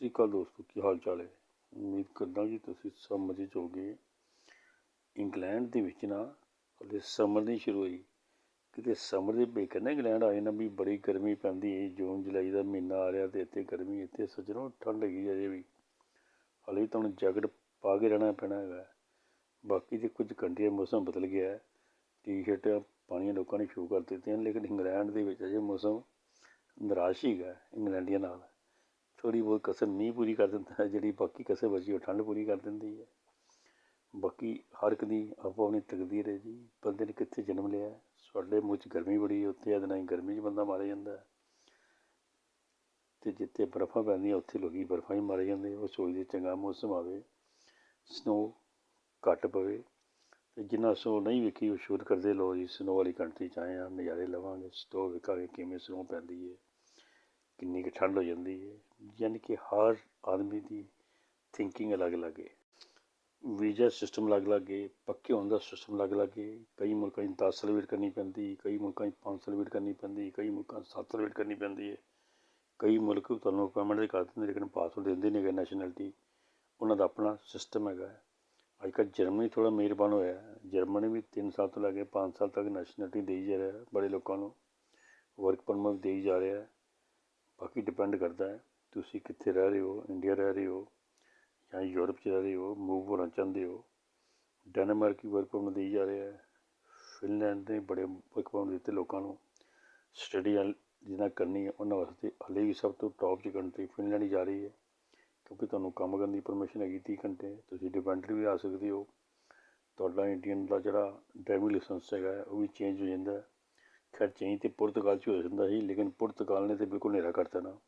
ਸ੍ਰੀ ਅਕਾਲ ਦੋਸਤੋ, ਕੀ ਹਾਲ ਚਾਲ ਹੈ? ਉਮੀਦ ਕਰਦਾ ਕਿ ਤੁਸੀਂ ਸਭ ਮਜ਼ੇ 'ਚ ਹੋਗੇ ਇੰਗਲੈਂਡ ਦੇ ਵਿੱਚ ਨਾ ਹਲੇ ਸਮਰ ਨਹੀਂ ਸ਼ੁਰੂ ਹੋਈ। ਕਿਤੇ ਸਮਰ ਦੇ ਬੇਕਰ ਨਾ ਇੰਗਲੈਂਡ ਆਏ ਨਾ ਵੀ ਬੜੀ ਗਰਮੀ ਪੈਂਦੀ ਹੈ ਜੂਨ, ਜੁਲਾਈ ਦਾ ਮਹੀਨਾ ਆ ਰਿਹਾ ਤੇ ਇੱਥੇ ਗਰਮੀ, ਇੱਥੇ ਸੱਜਣੋ ਠੰਡ ਹੈਗੀ ਅਜੇ ਵੀ। ਹਲੇ ਤੁਹਾਨੂੰ ਜੈਕਟ ਪਾ ਕੇ ਰਹਿਣਾ ਪੈਣਾ ਹੈਗਾ। ਬਾਕੀ ਦੇ ਕੁਝ ਕੰਟਰੀਆਂ ਮੌਸਮ ਬਦਲ ਗਿਆ ਹੈ, ਟੀ-ਸ਼ਰਟਾਂ ਪਾਣੀਆਂ ਲੋਕਾਂ ਨੇ ਸ਼ੁਰੂ ਕਰ ਦਿੱਤੀਆਂ, ਲੇਕਿਨ ਇੰਗਲੈਂਡ ਦੇ ਵਿੱਚ ਅਜੇ ਮੌਸਮ ਨਿਰਾਸ਼ ਹੀ ਹੈਗਾ ਇੰਗਲੈਂਡੀਆਂ ਨਾਲ। ਥੋੜ੍ਹੀ ਬਹੁਤ ਕਸਰ ਮੀਂਹ ਪੂਰੀ ਕਰ ਦਿੰਦਾ ਹੈ, ਜਿਹੜੀ ਬਾਕੀ ਕਸਰ ਬਚੀ ਉਹ ਠੰਡ ਪੂਰੀ ਕਰ ਦਿੰਦੀ ਹੈ। ਬਾਕੀ ਹਰ ਇੱਕ ਦੀ ਆਪੋ ਆਪਣੀ ਤਕਦੀਰ ਹੈ ਜੀ, ਬੰਦੇ ਨੇ ਕਿੱਥੇ ਜਨਮ ਲਿਆ ਸਾਡੇ ਮੂੰਹ 'ਚ ਗਰਮੀ ਬੜੀ ਉੱਥੇ ਇਹਦੇ ਨਾਲ ਹੀ ਗਰਮੀ 'ਚ ਬੰਦਾ ਮਾਰਿਆ ਜਾਂਦਾ ਹੈ। ਤੇ ਜਿੱਥੇ ਬਰਫ਼ਾਂ ਪੈਂਦੀਆਂ, ਉੱਥੇ ਲੋਕੀ ਬਰਫ਼ਾਂ 'ਚ ਮਾਰੇ ਜਾਂਦੇ ਉਹ ਸੋਚਦੇ ਚੰਗਾ ਮੌਸਮ ਆਵੇ ਸਨੋ ਘੱਟ ਪਵੇ। ਤੇ ਜਿੰਨਾ ਸਨੋ ਨਹੀਂ ਵੇਖੀ, ਉਹ ਸ਼ੋਧ ਕਰਦੇ ਲੋ ਜੀ ਸਨੋ ਵਾਲੀ ਕੰਟਰੀ 'ਚ ਆਏ ਆ ਨਜ਼ਾਰੇ ਲਵਾਂਗੇ ਸਨੋ ਵੇਖਾਂਗੇ ਕਿਵੇਂ ਸਨੋ ਪੈਂਦੀ ਹੈ, ਕਿੰਨੀ ਕੁ ਠੰਡ ਹੋ ਜਾਂਦੀ ਹੈ। ਯਾਨੀ ਕਿ ਹਰ ਆਦਮੀ ਦੀ ਥਿੰਕਿੰਗ ਅਲੱਗ-ਅਲੱਗ ਹੈ। ਵੀਜ਼ਾ ਸਿਸਟਮ ਅਲੱਗ-ਅਲੱਗ ਹੈ, ਪੱਕੇ ਹੋਣ ਦਾ ਸਿਸਟਮ ਅਲੱਗ-ਅਲੱਗ ਹੈ। ਕਈ ਮੁਲਕਾਂ 'ਚ 10 ਸਾਲ ਵੇਟ ਕਰਨੀ ਪੈਂਦੀ, ਕਈ ਮੁਲਕਾਂ 'ਚ 5 ਸਾਲ ਵੇਟ ਕਰਨੀ ਪੈਂਦੀ, ਕਈ ਮੁਲਕਾਂ 'ਚ 7 ਸਾਲ ਵੇਟ ਕਰਨੀ ਪੈਂਦੀ ਹੈ। ਕਈ ਮੁਲਕ ਤੁਹਾਨੂੰ ਅਪਾਇੰਟਮੈਂਟ ਦੇ ਕਰ ਦਿੰਦੇ ਲੇਕਿਨ ਪਾਸਪੋਰਟ ਦਿੰਦੇ ਨਹੀਂ ਹੈਗੇ ਨੈਸ਼ਨੈਲਿਟੀ ਉਹਨਾਂ ਦਾ ਆਪਣਾ ਸਿਸਟਮ ਹੈਗਾ ਅੱਜ ਕੱਲ੍ਹ ਜਰਮਨੀ ਥੋੜ੍ਹਾ ਮਿਹਰਬਾਨ ਹੋਇਆ ਹੈ। ਜਰਮਨੀ ਵੀ 3 ਸਾਲ ਤੋਂ ਲੈ ਕੇ 5 ਸਾਲ ਤੱਕ ਨੈਸ਼ਨੈਲਿਟੀ ਦੇਈ ਜਾ ਰਿਹਾ ਬੜੇ ਲੋਕਾਂ ਨੂੰ। ਵਰਕ ਪਰਮਿਟ ਦੇਈ ਜਾ ਰਿਹਾ ਬਾਕੀ ਡਿਪੈਂਡ ਕਰਦਾ ਹੈ। ਤੁਸੀਂ ਕਿੱਥੇ ਰਹਿ ਰਹੇ ਹੋ? ਇੰਡੀਆ ਰਹਿ ਰਹੇ ਹੋ ਜਾਂ ਯੂਰਪ 'ਚ ਰਹਿ ਰਹੇ ਹੋ? ਮੂਵ ਹੋਣਾ ਚਾਹੁੰਦੇ ਹੋ? ਡੈਨਮਾਰਕ ਹੀ ਵਰਕ ਪਰਮਿਟ ਦੇਈ ਜਾ ਰਿਹਾ ਹੈ। ਫਿਨਲੈਂਡ ਨੇ ਬੜੇ ਵਰਕ ਪਰਮਿਟ ਦਿੱਤੇ ਲੋਕਾਂ ਨੂੰ। ਸਟੱਡੀ ਜਿਹਨਾਂ ਕਰਨੀ ਹੈ, ਉਹਨਾਂ ਵਾਸਤੇ ਹਾਲੇ ਵੀ ਸਭ ਤੋਂ ਟੌਪ 'ਚ ਕੰਟਰੀ ਫਿਨਲੈਂਡ ਹੀ ਜਾ ਰਹੀ ਹੈ। ਕਿਉਂਕਿ ਤੁਹਾਨੂੰ ਕੰਮ ਕਰਨ ਦੀ ਪਰਮਿਸ਼ਨ ਹੈਗੀ 30 ਘੰਟੇ। ਤੁਸੀਂ ਡਿਪੈਂਡੈਂਟ ਵੀ ਆ ਸਕਦੇ ਹੋ। ਤੁਹਾਡਾ ਇੰਡੀਅਨ ਦਾ ਜਿਹੜਾ ਡਰਾਈਵਿੰਗ ਲਾਇਸੈਂਸ ਹੈਗਾ ਉਹ ਵੀ ਚੇਂਜ ਹੋ ਜਾਂਦਾ ਖੈਰ ਚੇਂਜ ਤੇ ਪੁਰਤਗਾਲ 'ਚ ਹੋ ਜਾਂਦਾ ਸੀ, ਲੇਕਿਨ ਪੁਰਤਗਾਲ ਨੇ ਤੇ ਬਿਲਕੁਲ ਹਨੇਰਾ ਕਰਤਾ ਨਾ।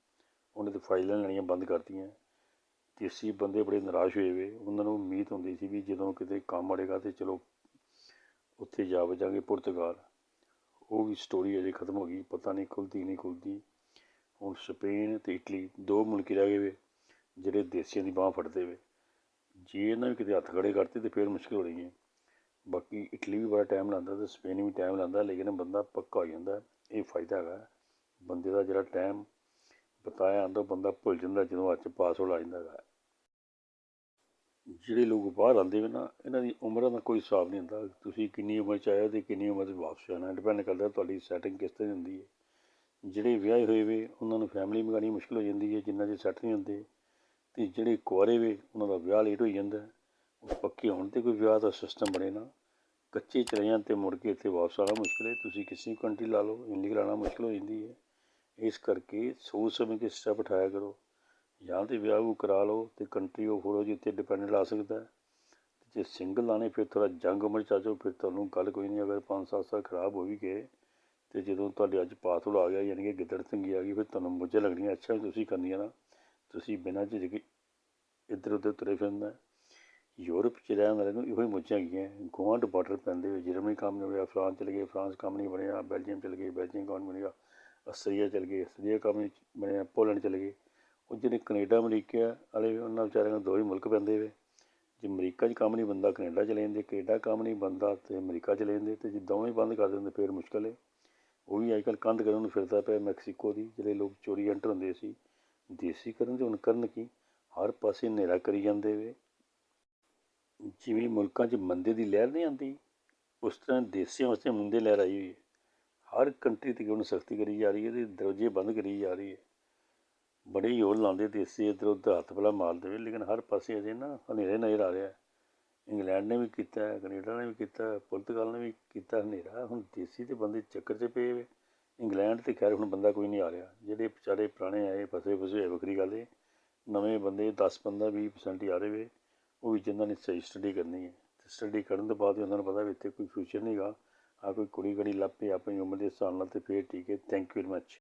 ਉਹਨੇ ਤਾਂ ਫਾਈਲਾਂ ਲੈਣੀਆਂ ਬੰਦ ਕਰਤੀਆਂ। ਦੇਸੀ ਬੰਦੇ ਬੜੇ ਨਿਰਾਸ਼ ਹੋਏ ਵੇ, ਉਹਨਾਂ ਨੂੰ ਉਮੀਦ ਹੁੰਦੀ ਸੀ ਵੀ ਜਦੋਂ ਕਿਤੇ ਕੰਮ ਅੜੇਗਾ ਤੇ ਚਲੋ ਉੱਥੇ ਜਾ ਵਜਾਂਗੇ ਪੁਰਤਗਾਲ। ਉਹ ਵੀ ਸਟੋਰੀ ਅਜੇ ਖਤਮ ਹੋ ਗਈ, ਪਤਾ ਨਹੀਂ ਖੁੱਲਦੀ ਨਹੀਂ ਖੁੱਲਦੀ। ਹੁਣ ਸਪੇਨ ਤੇ ਇਟਲੀ ਦੋ ਮੁਲਕ ਰਹਿ ਗਏ ਵੇ, ਜਿਹੜੇ ਦੇਸੀਆਂ ਦੀ ਬਾਹ ਫੜਦੇ ਵੇ। ਜੇ ਇਹਨਾਂ ਵੀ ਕਿਤੇ ਹੱਥ ਖੜੇ ਕਰਤੇ ਤੇ ਫਿਰ ਮੁਸ਼ਕਿਲ ਹੋ ਰਹੀ ਹੈ। ਬਾਕੀ ਇਟਲੀ ਵੀ ਬੜਾ ਟਾਈਮ ਲਾਉਂਦਾ ਤੇ ਸਪੇਨ ਵੀ ਟਾਈਮ ਲਾਉਂਦਾ, ਲੇਕਿਨ ਬੰਦਾ ਪੱਕਾ ਹੋ ਜਾਂਦਾ। ਇਹ ਫਾਇਦਾ ਹੈਗਾ। ਬੰਦੇ ਦਾ ਜਿਹੜਾ ਟਾਈਮ ਬਤਾਇਆ ਆਉਂਦਾ ਬੰਦਾ ਭੁੱਲ ਜਾਂਦਾ ਜਦੋਂ ਅੱਜ ਪਾਸਵਰਡ ਆ ਜਾਂਦਾ ਹੈਗਾ। ਜਿਹੜੇ ਲੋਕ ਬਾਹਰ ਆਉਂਦੇ ਵੇ ਨਾ, ਇਹਨਾਂ ਦੀ ਉਮਰਾਂ ਦਾ ਕੋਈ ਹਿਸਾਬ ਨਹੀਂ ਹੁੰਦਾ। ਤੁਸੀਂ ਕਿੰਨੀ ਉਮਰ 'ਚ ਆਏ ਹੋ ਤੇ ਕਿੰਨੀ ਉਮਰ 'ਚ ਵਾਪਸ ਆਉਣਾ ਡਿਪੈਂਡ ਕਰਦਾ ਤੁਹਾਡੀ ਸੈਟਿੰਗ ਕਿਸ ਤਰ੍ਹਾਂ ਦੀ ਹੁੰਦੀ ਹੈ। ਜਿਹੜੇ ਵਿਆਹੇ ਹੋਏ ਵੇ, ਉਹਨਾਂ ਨੂੰ ਫੈਮਿਲੀ ਮੰਗਾਉਣੀ ਮੁਸ਼ਕਿਲ ਹੋ ਜਾਂਦੀ ਹੈ। ਜਿੰਨਾ ਚਿਰ ਸੈੱਟ ਨਹੀਂ ਹੁੰਦੇ ਤੇ ਜਿਹੜੇ ਕੁਆਰੇ ਵੇ, ਉਹਨਾਂ ਦਾ ਵਿਆਹ ਲੇਟ ਹੋ ਜਾਂਦਾ ਉਹ ਪੱਕੇ ਹੋਣ ਤੇ ਕੋਈ ਵਿਆਹ ਦਾ ਸਿਸਟਮ ਬਣੇ ਨਾ। ਕੱਚੇ ਚਲੇ ਜਾਣ ਤੇ ਮੁੜ ਕੇ ਇੱਥੇ ਵਾਪਸ ਆਉਣਾ ਮੁਸ਼ਕਿਲ ਹੈ। ਤੁਸੀਂ ਕਿਸੇ ਕੰਟਰੀ ਲਾ ਲਓ ਇੰਡੀਆ ਲਾਣਾ ਮੁਸ਼ਕਿਲ ਹੋ ਜਾਂਦੀ ਹੈ। ਇਸ ਕਰਕੇ ਸੋਚ ਸਮਝ ਕੇ ਸਟੈਪ ਉਠਾਇਆ ਕਰੋ। ਜਾਂ ਤਾਂ ਵਿਆਹ ਵੂ ਕਰਾ ਲਓ ਅਤੇ ਕੰਟਰੀ ਉਹ ਫੋੜੋ ਜਿੱਥੇ ਡਿਪੈਂਡੈਂਟ ਆ ਸਕਦਾ ਹੈ। ਜੇ ਸਿੰਗਲ ਲਾਣੇ ਫਿਰ ਥੋੜ੍ਹਾ ਜੰਗ ਉਮਰ ਚ ਆ ਜਾਓ, ਫਿਰ ਤੁਹਾਨੂੰ ਗੱਲ ਕੋਈ ਨਹੀਂ, ਅਗਰ 5-7 ਸਾਲ ਖਰਾਬ ਹੋ ਵੀ ਗਏ ਅਤੇ ਜਦੋਂ ਤੁਹਾਡੇ ਅੱਜ ਪਾਸਵਰਡ ਆ ਗਿਆ, ਯਾਨੀ ਕਿ ਗਿੱਦੜ ਤੰਗੀ ਆ ਗਈ, ਫਿਰ ਤੁਹਾਨੂੰ ਮੁੱਝੇ ਲੱਗਣੀਆਂ, ਅੱਛਾ ਵੀ ਤੁਸੀਂ ਕਰਨੀਆਂ ਨਾ। ਤੁਸੀਂ ਬਿਨਾਂ ਝਿਜਕ ਇੱਧਰ ਉੱਧਰ ਤੁਰੇ ਫਿਰਨਾ ਯੂਰਪ ਚ ਰਹਿਣ ਵਾਲੇ ਨੂੰ ਇਹੋ ਹੀ ਮੁੱਝਾਂ ਹੈਗੀਆਂ ਗੁਆਂਢ ਬਾਰਡਰ ਪੈਂਦੇ ਹੋਏ, ਜਰਮਨੀ ਕੰਮ ਨਹੀਂ ਬਣਿਆ, ਫਰਾਂਸ ਚਲੇ ਗਏ, ਫਰਾਂਸ ਕੰਮ ਨਹੀਂ ਬਣਿਆ, ਬੈਲਜੀਅਮ ਚਲੇ ਗਏ, ਬੈਲਜੀਅਮ ਕੰਮ ਨਹੀਂ ਬਣਿਆ ਆਸਟ੍ਰੇਲੀਆ ਚਲੇ ਗਏ, ਆਸਟ੍ਰੇਲੀਆ ਕੰਮ ਨਹੀਂ ਬਣਿਆ ਪੋਲੈਂਡ ਚਲੇ ਗਏ। ਉਹ ਜਿਹੜੇ ਕੈਨੇਡਾ, ਅਮਰੀਕਾ ਵਾਲੇ, ਉਹਨਾਂ ਵਿਚਾਰਿਆਂ ਨੂੰ ਦੋ ਹੀ ਮੁਲਕ ਪੈਂਦੇ ਵੇ। ਜੇ ਅਮਰੀਕਾ 'ਚ ਕੰਮ ਨਹੀਂ ਬੰਦਾ, ਕੈਨੇਡਾ ਚਲੇ ਜਾਂਦੇ। ਕੈਨੇਡਾ ਕੰਮ ਨਹੀਂ ਬੰਦਾ ਤੇ ਅਮਰੀਕਾ ਚਲੇ ਜਾਂਦੇ ਤੇ ਜੇ ਦੋਵੇਂ ਬੰਦ ਕਰ ਦਿੰਦੇ ਫਿਰ ਮੁਸ਼ਕਲ ਹੈ ਉਹ ਵੀ ਅੱਜ ਕੱਲ੍ਹ ਕੰਧ ਕਰਨ ਨੂੰ ਫਿਰਦਾ ਪਿਆ ਮੈਕਸੀਕੋ ਦੀ, ਜਿਹੜੇ ਲੋਕ ਚੋਰੀ ਐਂਟਰ ਹੁੰਦੇ ਸੀ। ਦੇਸੀ ਕਰਨ ਤੇ ਹੁਣ ਕਰਨ ਕੀ? ਹਰ ਪਾਸੇ ਹਨੇਰਾ ਕਰੀ ਜਾਂਦੇ ਵੇ। ਜਿਵੇਂ ਮੁਲਕਾਂ 'ਚ ਮੰਦੇ ਦੀ ਲਹਿਰ ਨਹੀਂ ਆਉਂਦੀ, ਉਸ ਤਰ੍ਹਾਂ ਦੇਸੀਆਂ ਵਾਸਤੇ ਮੰਦੇ ਲਹਿਰ ਆਈ ਹੋਈ ਹੈ ਹਰ ਕੰਟਰੀ ਤੇ ਹੁਣ ਸਖਤੀ ਕਰੀ ਜਾ ਰਹੀ ਹੈ ਤੇ ਦਰਵਾਜ਼ੇ ਬੰਦ ਕਰੀ ਜਾ ਰਹੀ ਹੈ। ਬੜੇ ਹੀ ਹੋਰ ਲਾਉਂਦੇ ਦੇਸੀ ਇੱਧਰ ਉੱਧਰ ਹੱਥ ਭਲਾ ਮਾਰ ਦੇਵੇ, ਲੇਕਿਨ ਹਰ ਪਾਸੇ ਅਜੇ ਨਾ ਹਨੇਰੇ ਨਜ਼ਰ ਆ ਰਿਹਾ ਹੈ। ਇੰਗਲੈਂਡ ਨੇ ਵੀ ਕੀਤਾ ਹੈ ਕੈਨੇਡਾ ਨੇ ਵੀ ਕੀਤਾ, ਪੁਰਤਗਾਲ ਨੇ ਵੀ ਕੀਤਾ ਹਨੇਰਾ, ਹੁਣ ਦੇਸੀ ਤੇ ਬੰਦੇ ਚੱਕਰ 'ਚ ਪਏ ਵੇ। ਇੰਗਲੈਂਡ ਤੇ ਖੈਰ ਹੁਣ ਬੰਦਾ ਕੋਈ ਨਹੀਂ ਆ ਰਿਹਾ। ਜਿਹੜੇ ਵਿਚਾਰੇ ਪੁਰਾਣੇ ਆਏ, ਫਸੇ ਫਸੇ ਹੋਏ, ਵੱਖਰੀ ਗੱਲ ਹੈ ਨਵੇਂ ਬੰਦੇ 10 15 20 ਪਰਸੈਂਟ ਹੀ ਆ ਰਹੇ ਵੇ, ਉਹ ਵੀ ਜਿਨ੍ਹਾਂ ਨੇ ਸਹੀ ਸਟੱਡੀ ਕਰਨੀ ਹੈ। ਤੇ ਸਟੱਡੀ ਕਰਨ ਤੋਂ ਬਾਅਦ ਹੀ ਉਹਨਾਂ ਨੂੰ ਪਤਾ ਵੀ ਇੱਥੇ ਕੋਈ ਫਿਊਚਰ ਨਹੀਂਗਾ ਆ ਕੋਈ ਕੁੜੀ ਘੜੀ ਲੱਭ ਪਈ ਆਪਣੀ ਉਮਰ ਦੇ ਹਿਸਾਬ ਨਾਲ ਤੇ ਫਿਰ ਠੀਕ ਹੈ। Thank you very much